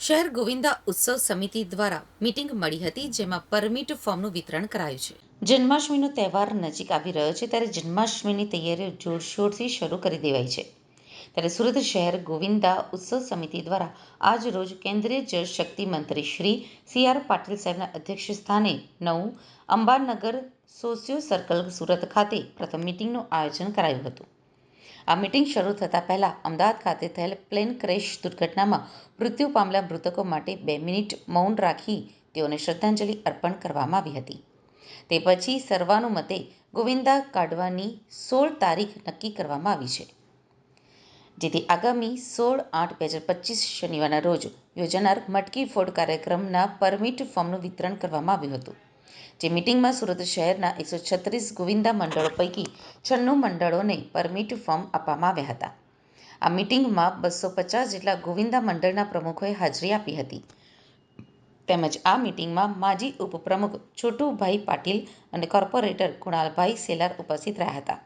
શહેર ગોવિંદા ઉત્સવ સમિતિ દ્વારા મીટિંગ મળી હતી, જેમાં પરમિટ ફોર્મનું વિતરણ કરાયું છે. જન્માષ્ટમીનો તહેવાર નજીક આવી રહ્યો છે, ત્યારે જન્માષ્ટમીની તૈયારીઓ જોરશોરથી શરૂ કરી દેવાઈ છે. ત્યારે સુરત શહેર ગોવિંદા ઉત્સવ સમિતિ દ્વારા આજ રોજ કેન્દ્રીય જળ શક્તિ મંત્રી શ્રી સી આર પાટીલ સાહેબના અધ્યક્ષ સ્થાને નવું અંબાનગર સોસિયો સર્કલ સુરત ખાતે પ્રથમ મીટિંગનું આયોજન કરાયું હતું. આ મીટિંગ શરૂ થતાં પહેલાં અમદાવાદ ખાતે થયેલ પ્લેન ક્રેશ દુર્ઘટનામાં મૃત્યુ પામેલા મૃતકો માટે બે મિનિટ મૌન રાખી તેઓને શ્રદ્ધાંજલિ અર્પણ કરવામાં આવી હતી. તે પછી સર્વાનુમતે ગોવિંદા કાઢવાની સોળ તારીખ નક્કી કરવામાં આવી છે. જેથી આગામી સોળ આઠ બે હજાર પચીસ શનિવારના રોજ યોજાનાર મટકી ફોડ કાર્યક્રમના પરમિટ ફોર્મનું વિતરણ કરવામાં આવ્યું હતું. જે મિટિંગમાં સુરત શહેરના એકસો છત્રીસ ગોવિંદા મંડળો પૈકી છન્નું મંડળોને પરમિટ ફોર્મ આપવામાં આવ્યા હતા. આ મીટિંગમાં બસો પચાસ જેટલા ગોવિંદા મંડળના પ્રમુખોએ હાજરી આપી હતી. તેમજ આ મીટિંગમાં માજી ઉપપ્રમુખ છોટુભાઈ પાટીલ અને કોર્પોરેટર કુણાલભાઈ સેલાર ઉપસ્થિત રહ્યા હતા.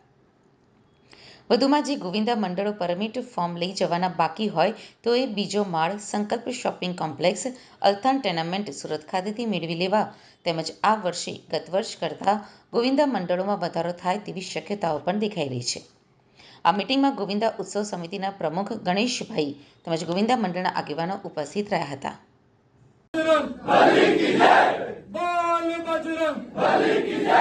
વધુમાં જે ગોવિંદા મંડળો પરમિટ ફોર્મ લઈ જવાના બાકી હોય, તો એ બીજો માળ Sankalp shopping complex Althan tenement Surat ખાતેથી મેળવી લેવા. તેમજ આ વર્ષે ગત વર્ષ કરતાં ગોવિંદા મંડળોમાં વધારો થાય તેવી શક્યતાઓ પણ દેખાઈ રહી છે. આ મિટિંગમાં ગોવિંદા ઉત્સવ સમિતિના પ્રમુખ ગણેશભાઈ તેમજ ગોવિંદા મંડળના આગેવાનો ઉપસ્થિત રહ્યા હતા. બજરંગ બલી કી જય! બોલ બજરંગ બલી કી જય!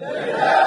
Yeah.